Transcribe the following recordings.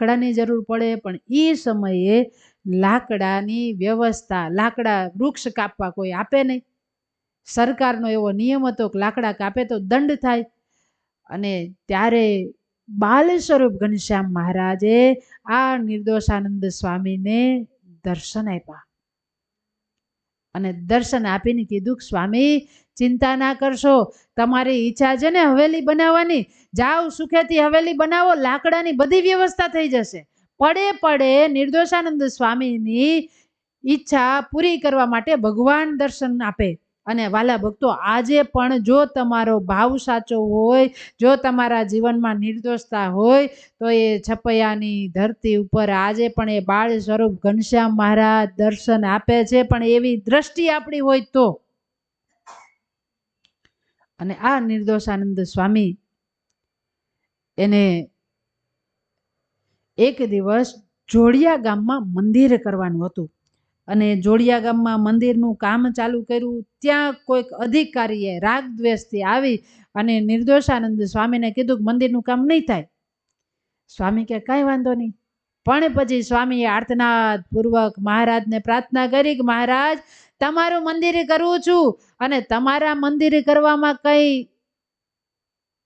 લાકડાની જરૂર પડે, પણ એ સમયે લાકડાની વ્યવસ્થા, લાકડા વૃક્ષ કાપવા કોઈ આપે નહીં. સરકારનો એવો નિયમ હતો કે લાકડા કાપે તો દંડ થાય. અને ત્યારે બાલ સ્વરૂપ ઘનશ્યામ મહારાજે આ નિર્દોષાનંદ સ્વામીને દર્શન આપ્યા. અને દર્શન આપીને કીધું સ્વામી, ચિંતા ના કરશો. તમારી ઈચ્છા છે ને હવેલી બનાવવાની. જાઓ, સુખેથી હવેલી બનાવો. લાકડાની બધી વ્યવસ્થા થઈ જશે. પડે પડે નિર્દોષાનંદ સ્વામીની ઈચ્છા પૂરી કરવા માટે ભગવાન દર્શન આપે. અને વાલા ભક્તો, આજે પણ જો તમારો ભાવ સાચો હોય, જો તમારા જીવનમાં નિર્દોષતા હોય, તો એ છપૈયાની ધરતી ઉપર આજે પણ એ બાળ સ્વરૂપ ઘનશ્યામ મહારાજ દર્શન આપે છે. પણ એવી દ્રષ્ટિ આપણી હોય તો. અને આ નિર્દોષાનંદ સ્વામી એને એક દિવસ જોડિયા ગામમાં મંદિર કરવાનું હતું. અને જોડિયા ગામમાં મંદિરનું કામ ચાલુ કર્યું, ત્યાં કોઈક અધિકારીએ રાગ દ્વેષથી આવી અને નિર્દોષાનંદ સ્વામીને કીધું કે મંદિરનું કામ નહીં થાય. સ્વામી કે, કાંઈ વાંધો નહીં. પણ પછી સ્વામીએ આર્તનાદ પૂર્વક મહારાજને પ્રાર્થના કરી કે, મહારાજ, તમારું મંદિર કરવું છું અને તમારા મંદિર કરવામાં કંઈ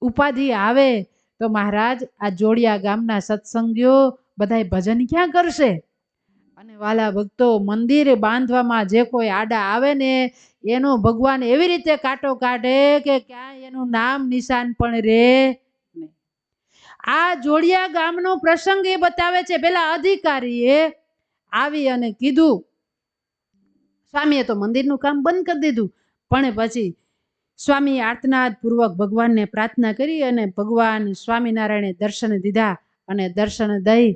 ઉપાધિ આવે તો મહારાજ આ જોડિયા ગામના સત્સંગીઓ બધાય ભજન ક્યાં કરશે? અને વાલા ભક્તો, મંદિર બાંધવામાં જે કોઈ આડા આવે ને, એનો ભગવાન એવી રીતે કાંટો કાઢે કે ક્યાંય એનું નામ નિશાન પણ રે આ જોડિયા ગામનો પ્રસંગ એ બતાવે છે. પેલા અધિકારીએ આવી અને કીધું, સ્વામીએ તો મંદિરનું કામ બંધ કરી દીધું. પણ પછી સ્વામી આર્તનાદ પૂર્વક ભગવાનને પ્રાર્થના કરી અને ભગવાન સ્વામિનારાયણે દર્શન દીધા અને દર્શન દઈ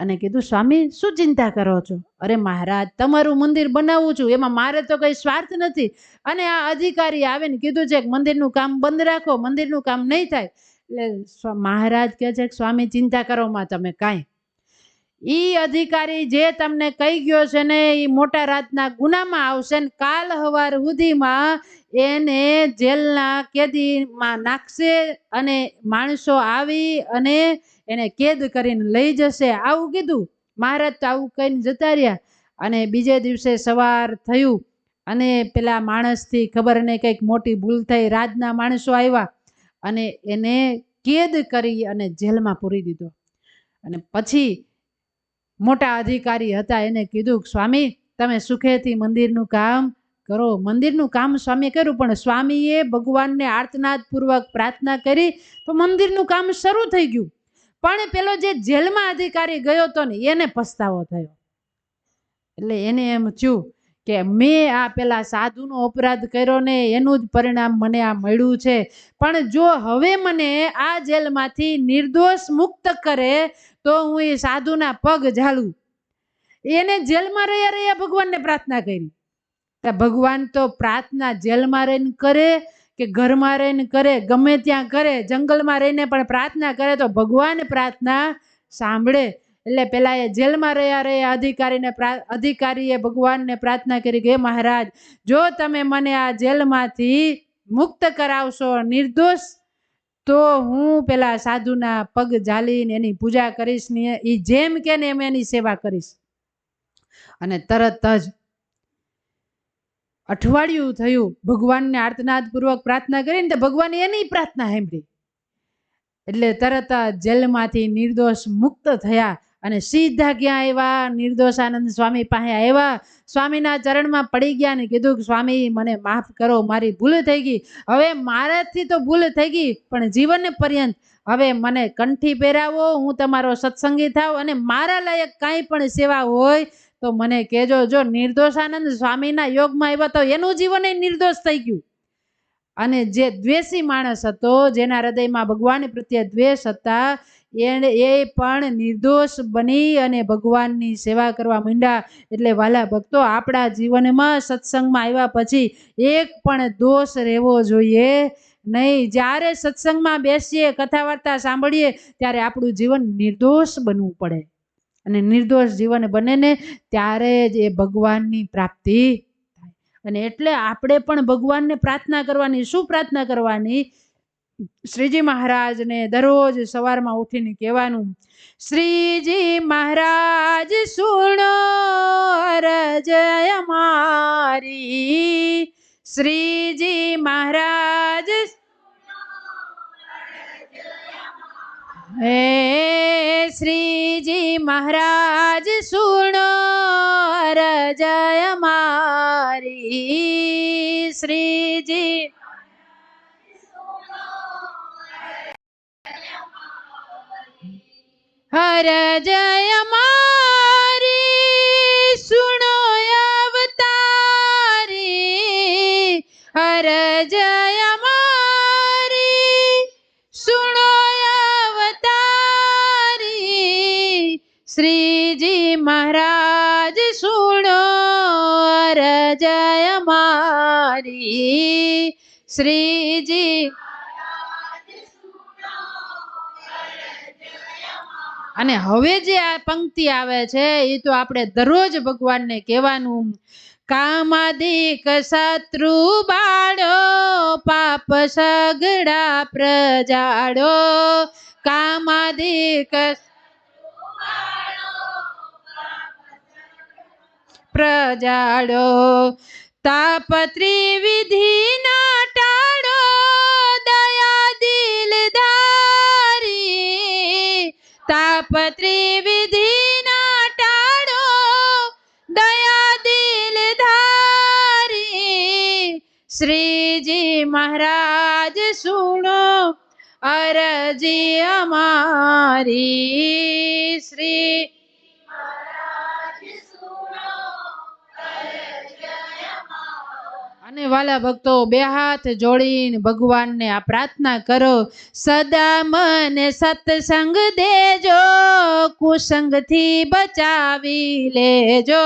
અને કીધું, સ્વામી, શું ચિંતા કરો છો? અરે મહારાજ, તમારું મંદિર બનાવું છું. એમાં મારે તો કઈ સ્વાર્થ નથી. અને આ અધિકારી આવીને કીધું છે કે, મંદિરનું કામ બંધ રાખો, મંદિરનું કામ નહીં થાય. એટલે મહારાજ કહે છે કે, સ્વામી, ચિંતા કરોમાં તમે કાંઈ. એ અધિકારી જે તમને કહી ગયો છે ને એ મોટા રાતના ગુનામાં આવશે ને કાલ હવાર સુધીમાં એને જેલના કેદીમાં નાખશે અને માણસો આવી અને એને કેદ કરીને લઈ જશે. આવું કીધું. મહારાજ તો આવું કહીને જતા રહ્યા. અને બીજે દિવસે સવાર થયું અને પેલા માણસથી ખબર નહીં, કંઈક મોટી ભૂલ થઈ. રાજના માણસો આવ્યા અને એને કેદ કરી અને જેલમાં પૂરી દીધો. અને પછી મોટા અધિકારી હતા, એને કીધું, સ્વામી, તમે સુખેથી મંદિરનું કામ કરો. મંદિરનું કામ સ્વામી કર્યું, પણ સ્વામીએ ભગવાનને આર્તનાદપૂર્વક પ્રાર્થના કરી તો મંદિરનું કામ શરૂ થઈ ગયું. પણ પેલો જે જેલમાં અધિકારી ગયો હતો ને, એને પસ્તાવો થયો. એટલે એને એમ થયું કે મેં આ પેલા સાધુનો અપરાધ કર્યો ને, એનું જ પરિણામ મને આ મળ્યું છે. પણ જો હવે મને આ જેલમાંથી નિર્દોષ મુક્ત કરે, તો હું એ સાધુના પગ ઝાલું એને જેલમાં રહ્યા રહ્યા ભગવાનને પ્રાર્થના કરી. ભગવાન તો પ્રાર્થના જેલમાં રહીને કરે કે ઘરમાં રહીને કરે, ગમે ત્યાં કરે, જંગલમાં રહીને પણ પ્રાર્થના કરે તો ભગવાન પ્રાર્થના સાંભળે. એટલે પેલા એ જેલમાં રહ્યા રહ્યા અધિકારીને અધિકારીએ ભગવાનને પ્રાર્થના કરી કે મહારાજ, જો તમે મને આ જેલમાંથી મુક્ત કરાવશો નિર્દોષ, તો હું પેલા સાધુના પગ ઝાલીને એની પૂજા કરીશ ને એ જેમ કે ને એમ એની સેવા કરીશ. અને તરત જ અઠવાડિયું થયું, ભગવાનને આર્તનાદપૂર્વક પ્રાર્થના કરીને તો ભગવાને એની પ્રાર્થના સાંભળી. એટલે તરત જેલમાંથી નિર્દોષ મુક્ત થયા અને સીધા ક્યાં આવ્યા? નિર્દોષાનંદ સ્વામી પાસે આવ્યા. સ્વામીના ચરણમાં પડી ગયા ને કીધું કે, સ્વામી, મને માફ કરો, મારી ભૂલ થઈ ગઈ. હવે મારાથી તો ભૂલ થઈ ગઈ, પણ જીવન પર્યંત હવે મને કંઠી પહેરાવો, હું તમારો સત્સંગી થાવ અને મારા લાયક કાંઈ પણ સેવા હોય તો મને કહેજો, જો નિર્દોષાનંદ સ્વામીના યોગમાં આવ્યા તો એનું જીવન નિર્દોષ થઈ ગયું. અને જે દ્વેષી માણસ હતો, જેના હૃદયમાં ભગવાન પ્રત્યે દ્વેષ હતા, એને એ પણ નિર્દોષ બની અને ભગવાનની સેવા કરવા માંડ્યા. એટલે વાલા ભક્તો, આપણા જીવનમાં સત્સંગમાં આવ્યા પછી એક પણ દોષ રહેવો જોઈએ નહીં. જ્યારે સત્સંગમાં બેસીએ કથા વાર્તા સાંભળીએ, ત્યારે આપણું જીવન નિર્દોષ બનવું પડે. અને નિર્દોષ જીવન બને ને ત્યારે જ એ ભગવાનની પ્રાપ્તિ થાય. અને એટલે આપણે પણ ભગવાનને પ્રાર્થના કરવાની, શું પ્રાર્થના કરવાની? શ્રીજી મહારાજને દરરોજ સવારમાં ઉઠીને કહેવાનું, શ્રીજી મહારાજ, સુણો અરજ મારી શ્રીજી મહારાજ હે શ્રીજી મહારાજ સુણો રજય મારી. શ્રીજી હર જય મારી સુણો અવતારી. હર શ્રીજી. અને હવે જે આ પંક્તિ આવે છે એ તો આપણે દરરોજ ભગવાનને કહેવાનું. કામાદિક શત્રુ બાળો, પાપ સગડા પ્રજાડો કામાદિક પ્રજાડો તાપ વિધિ શ્રીજી મહારાજ, સુણો, અરજી અમારી. શ્રી અને વાલા ભક્તો, બે હાથ જોડીને ભગવાનને આ પ્રાર્થના કરો. સદા મને સત્સંગ દેજો, કુસંગથી બચાવી લેજો.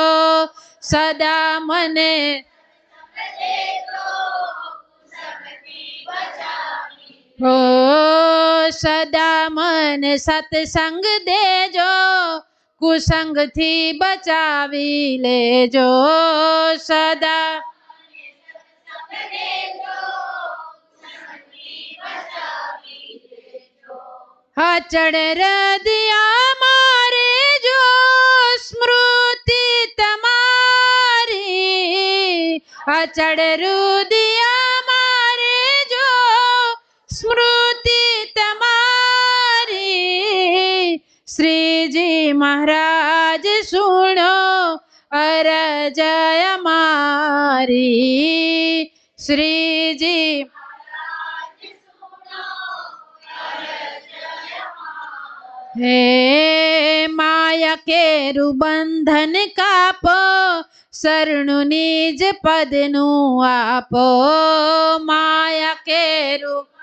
સદા મને ઓ સદા મન સત્સંગ દેજો, કુસંગથી બચાવી લેજો. સદા અચળ હૃદયા મારે જો, સ્મૃતિ તમારી. અચળ હૃદયા મહારાજ, સુણો, અરજય મારી. શ્રીજી હે માયા કેરું બંધન કાપો શરણું નિજ પદનું આપો. માયા કેરું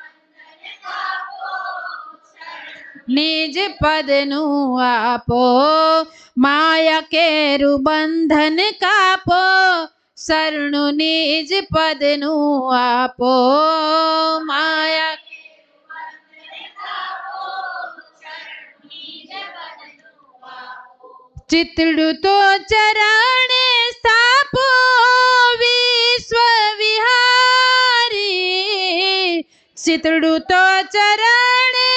નિજ પદનું આપો, માયા કેરું બંધન કાપો, શરણું નિજ પદનું આપો, માયા ચિતડું તો ચરણે સ્થાપો, વિશ્વ વિહારી. ચિતડું તો ચરણે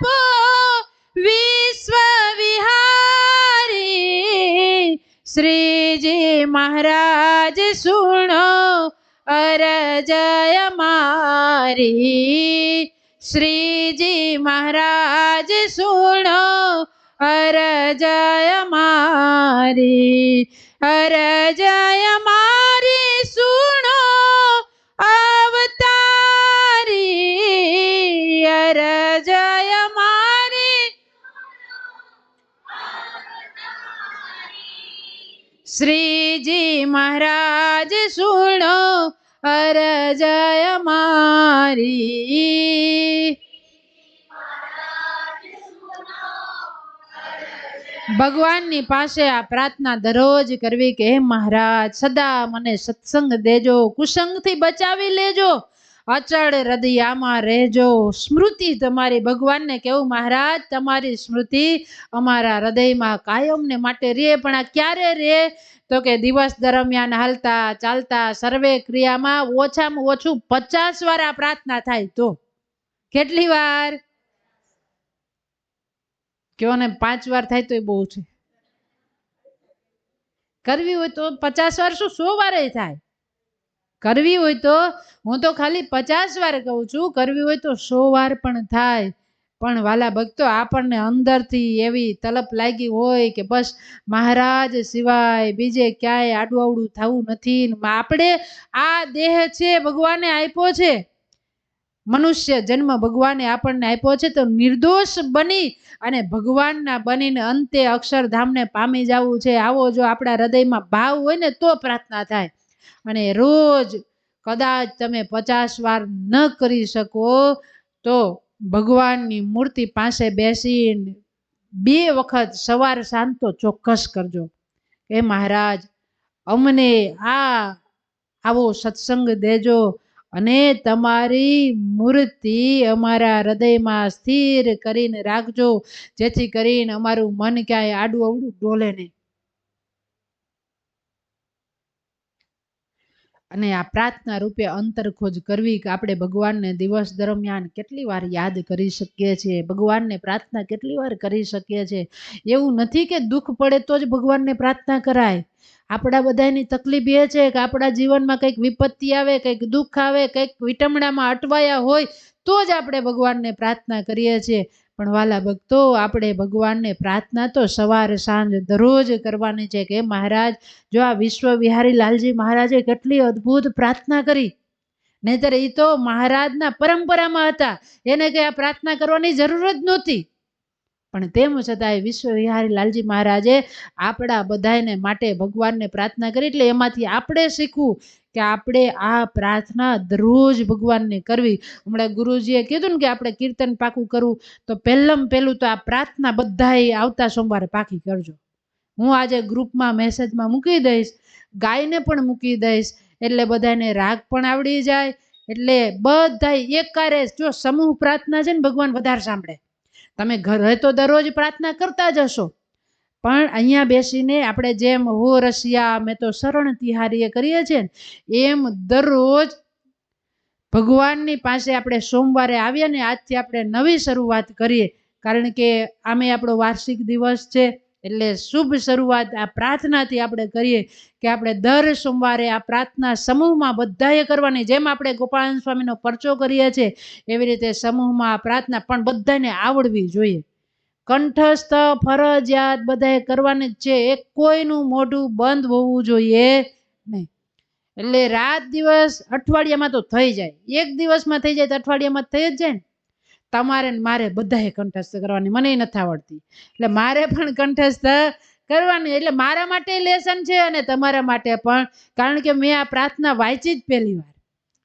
સ્થાપો વિશ્વ વિહારી. શ્રીજી મહારાજ, સુણો અરજય મારી. શ્રીજી મહારાજ, સુણો અરજય મારી. અરજય મારી, સુણો અવતારી શ્રીજી મહારાજ સુણો અરજય મારી. ભગવાનની પાસે આ પ્રાર્થના દરરોજ કરવી કે હે મહારાજ, સદા મને સત્સંગ દેજો, કુસંગથી બચાવી લેજો. અચળ હૃદયામાં રહેજો. સ્મૃતિ તમારી ભગવાનને કેવું મહારાજ, તમારી સ્મૃતિ અમારા હૃદયમાં કાયમને માટે રે, પણ આ ક્યારે રે? તો કે દિવસ દરમિયાન હાલતા ચાલતા સર્વે ક્રિયામાં ઓછામાં ઓછું પચાસ વાર આ પ્રાર્થના થાય તો. કેટલી વાર? કયો ને, પાંચ વાર થાય તો એ બહુ છે. કરવી હોય તો પચાસ વાર શું, સો વારે થાય. કરવી હોય તો હું તો ખાલી પચાસ વાર કહું છું, કરવી હોય તો સો વાર પણ થાય. પણ વાલા ભક્તો, આપણને અંદરથી એવી તલપ લાગી હોય કે બસ મહારાજ સિવાય બીજે ક્યાંય આડું આવડું થવું નથી. આપણે આ દેહ છે ભગવાને આપ્યો છે. મનુષ્ય જન્મ ભગવાને આપણને આપ્યો છે તો નિર્દોષ બની અને ભગવાનના બનીને અંતે અક્ષરધામને પામી જવું છે. આવો જો આપણા હૃદયમાં ભાવ હોય ને તો પ્રાર્થના થાય. અને રોજ કદાચ તમે પચાસ વાર ન કરી શકો, તો ભગવાનની મૂર્તિ પાસે બેસીને બે વખત સવાર સાંજ તો ચોક્કસ કરજો. એ મહારાજ, અમને આ, આવો સત્સંગ દેજો અને તમારી મૂર્તિ અમારા હૃદયમાં સ્થિર કરીને રાખજો, જેથી કરીને અમારું મન ક્યાંય આડું અવડું ડોલે નહીં. અને આ પ્રાર્થના રૂપે અંતરખોજ કરવી કે આપણે ભગવાનને દિવસ દરમિયાન કેટલી વાર યાદ કરી શકીએ છીએ, ભગવાનને પ્રાર્થના કેટલી વાર કરી શકીએ છીએ? એવું નથી કે દુઃખ પડે તો જ ભગવાનને પ્રાર્થના કરાય. આપણા બધાની તકલીફ એ છે કે આપણા જીવનમાં કંઈક વિપત્તિ આવે, કંઈક દુઃખ આવે, કંઈક વિટમણામાં અટવાયા હોય તો જ આપણે ભગવાનને પ્રાર્થના કરીએ છીએ. પણ વાલા ભક્તો, આપણે ભગવાનને પ્રાર્થના તો સવાર સાંજ દરરોજ કરવાની છે કે મહારાજ, જો આ વિશ્વ વિહારી લાલજી મહારાજે કેટલી અદ્ભુત પ્રાર્થના કરી. નહીતર એ તો મહારાજના પરંપરામાં હતા. એને કંઈ આ પ્રાર્થના કરવાની જરૂર જ નહોતી. પણ તેમ છતાંય વિશ્વ વિહારી લાલજી મહારાજે આપણા બધાને માટે ભગવાનને પ્રાર્થના કરી, એટલે એમાંથી આપણે શીખવું કે આપણે આ પ્રાર્થના દરરોજ ભગવાનને કરવી. હમણાં ગુરુજીએ કીધું ને કે આપણે કીર્તન પાકું કરવું, તો પહેલમ પહેલું તો આ પ્રાર્થના બધાએ આવતા સોમવારે પાકી કરજો. હું આજે ગ્રુપમાં, મેસેજમાં મૂકી દઈશ, ગાયને પણ મૂકી દઈશ, એટલે બધાને રાગ પણ આવડી જાય, એટલે બધા એકારે જો સમૂહ પ્રાર્થના છે ને ભગવાન વધારે સાંભળે. તમે ઘરે તો દરરોજ પ્રાર્થના કરતા જ હશો. પણ અહીંયા બેસીને આપણે જેમ હો રસિયા, અમે તો શરણ તિહારીએ કરીએ છીએ ને, એમ દરરોજ ભગવાનની પાસે આપણે સોમવારે આવીએ ને આજથી આપણે નવી શરૂઆત કરીએ. કારણ કે આમે આપણો વાર્ષિક દિવસ છે, એટલે શુભ શરૂઆત આ પ્રાર્થનાથી આપણે કરીએ કે આપણે દર સોમવારે આ પ્રાર્થના સમૂહમાં બધાએ કરવાની. જેમ આપણે ગોપાળન સ્વામીનો પરચો કરીએ છીએ, એવી રીતે સમૂહમાં આ પ્રાર્થના પણ બધાને આવડવી જોઈએ. કંઠસ્થ ફરજિયાત બધાએ કરવાની છે. એક કોઈનું મોઢું બંધ હોવું જોઈએ નહીં. એટલે રાત દિવસ અઠવાડિયામાં તો થઈ જાય. એક દિવસમાં થઈ જાય તો અઠવાડિયામાં થઈ જ જાય ને. તમારે મારે બધાએ કંઠસ્થ કરવાની. મને નથી આવડતી. એટલે મારે પણ કંઠસ્થ કરવાની. એટલે મારા માટે લેસન છે અને તમારા માટે પણ. કારણ કે મેં આ પ્રાર્થના વાંચી જ પહેલી વાર.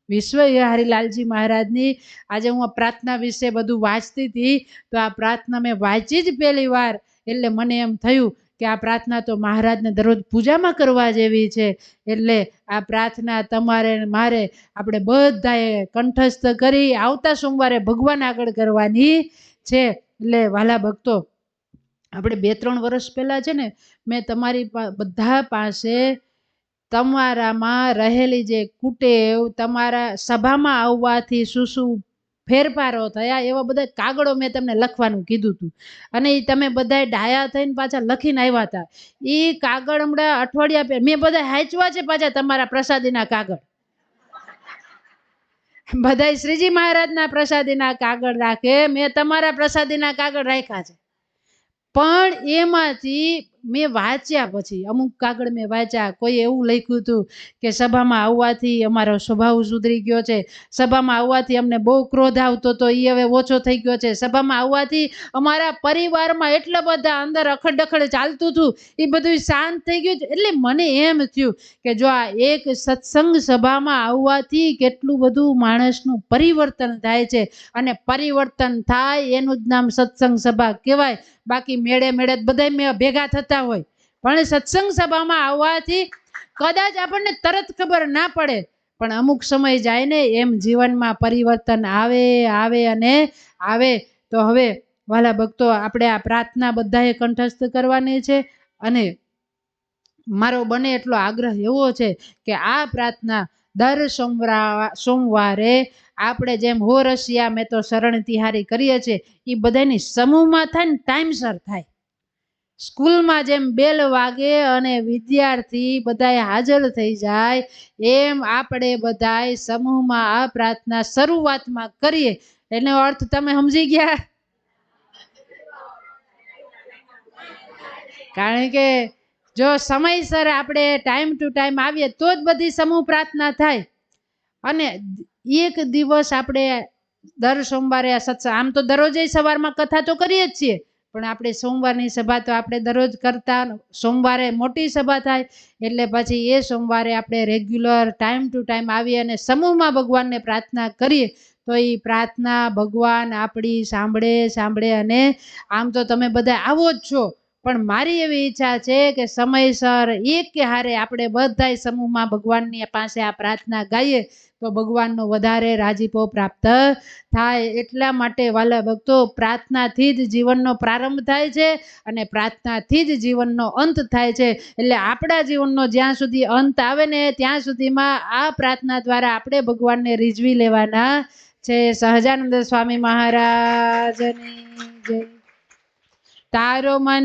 વિશ્વ હરિલાલજી મહારાજની. આજે હું પ્રાર્થના વિશે બધું વાંચતી હતી, તો આ પ્રાર્થના મેં વાંચી જ પહેલી વાર. એટલે મને એમ થયું કે આ પ્રાર્થના તો મહારાજને દરરોજ પૂજામાં કરવા જેવી છે. એટલે આ પ્રાર્થના તમારે મારે આપણે બધાએ કંઠસ્થ કરી આવતા સોમવારે ભગવાન આગળ કરવાની છે. એટલે વાલા ભક્તો, આપણે બે ત્રણ વર્ષ પહેલાં છે ને, મેં તમારી બધા પાસે તમારામાં રહેલી જે કુટેવ તમારા સભામાં આવવાથી શું શું ફેરફારો થયા એવા બધા કાગળો મેં તમને લખવાનું કીધું હતું. અને એ તમે બધાએ ડાયા થઈને પાછા લખીને આવ્યા હતા. એ કાગળ હમણાં અઠવાડિયા પહેલાં મેં બધા હાંચવા છે પાછા તમારા પ્રસાદીના કાગળ. બધાય શ્રીજી મહારાજના પ્રસાદીના કાગળ રાખે, મેં તમારા પ્રસાદીના કાગળ રાખ્યા છે. પણ એમાંથી મેં વાંચ્યા પછી, અમુક કાગળ મેં વાંચ્યા, કોઈ એવું લખ્યું હતું કે સભામાં આવવાથી અમારો સ્વભાવ સુધરી ગયો છે, સભામાં આવવાથી અમને બહુ ક્રોધ આવતો હતો એ હવે ઓછો થઈ ગયો છે. સભામાં આવવાથી અમારા પરિવારમાં એટલા બધા અંદર અખડખડ ચાલતું હતું એ બધું શાંત થઈ ગયું એટલે મને એમ થયું કે જો આ એક સત્સંગ સભામાં આવવાથી કેટલું બધું માણસનું પરિવર્તન થાય છે, અને પરિવર્તન થાય એનું જ નામ સત્સંગ સભા કહેવાય. બાકી મેળે મેળે બધા ભેગા થતા હોય. પણ સત્સંગ સભામાં આવવાથી કદાચ આપણને તરત ખબર ના પડે. પણ અમુક સમય જાય ને એમ જીવનમાં પરિવર્તન આવે આવે અને આવે. તો હવે વાલા ભક્તો, આપણે આ પ્રાર્થના બધાએ કંઠસ્થ કરવાની છે અને મારો બને એટલો આગ્રહ એવો છે કે આ પ્રાર્થના દર સોમવારે આપણે જેમ હો રશિયા મેં તો શરણ તિહારી કરીએ છીએ એ બધાની સમૂહમાં થાય ને ટાઈમસર થાય. સ્કૂલમાં જેમ બેલ વાગે અને વિદ્યાર્થી બધાએ હાજર થઈ જાય, એમ આપણે બધાય સમૂહમાં આ પ્રાર્થના શરૂઆતમાં કરીએ. એનો અર્થ તમે સમજી ગયા? કારણ કે જો સમયસર આપણે ટાઈમ ટુ ટાઈમ આવીએ, તો જ બધી સમૂહ પ્રાર્થના થાય. અને એક દિવસ આપણે દર સોમવારે આ સત્સંગ, આમ તો દરરોજે સવારમાં કથા તો કરીએ જ છીએ પણ આપણે સોમવારની સભા તો આપણે દરરોજ કરતા સોમવારે મોટી સભા થાય, એટલે પછી એ સોમવારે આપણે રેગ્યુલર ટાઈમ ટુ ટાઈમ આવીએ અને સમૂહમાં ભગવાનને પ્રાર્થના કરીએ, તો એ પ્રાર્થના ભગવાન આપણી સાંભળે સાંભળે અને આમ તો તમે બધા આવો જ છો. પણ મારી એવી ઈચ્છા છે કે સમયસર એક કે હારે આપણે બધા સમૂહમાં ભગવાનની પાસે આ પ્રાર્થના ગાઈએ, તો ભગવાનનો વધારે રાજીપો પ્રાપ્ત થાય. એટલા માટે વાલા ભક્તો, પ્રાર્થનાથી જ જીવનનો પ્રારંભ થાય છે અને પ્રાર્થનાથી જ જીવનનો અંત થાય છે. એટલે આપણા જીવનનો જ્યાં સુધી અંત આવે ને ત્યાં સુધીમાં આ પ્રાર્થના દ્વારા આપણે ભગવાનને રીઝવી લેવાના છે. સહજાનંદ સ્વામી મહારાજની જય. તારો મને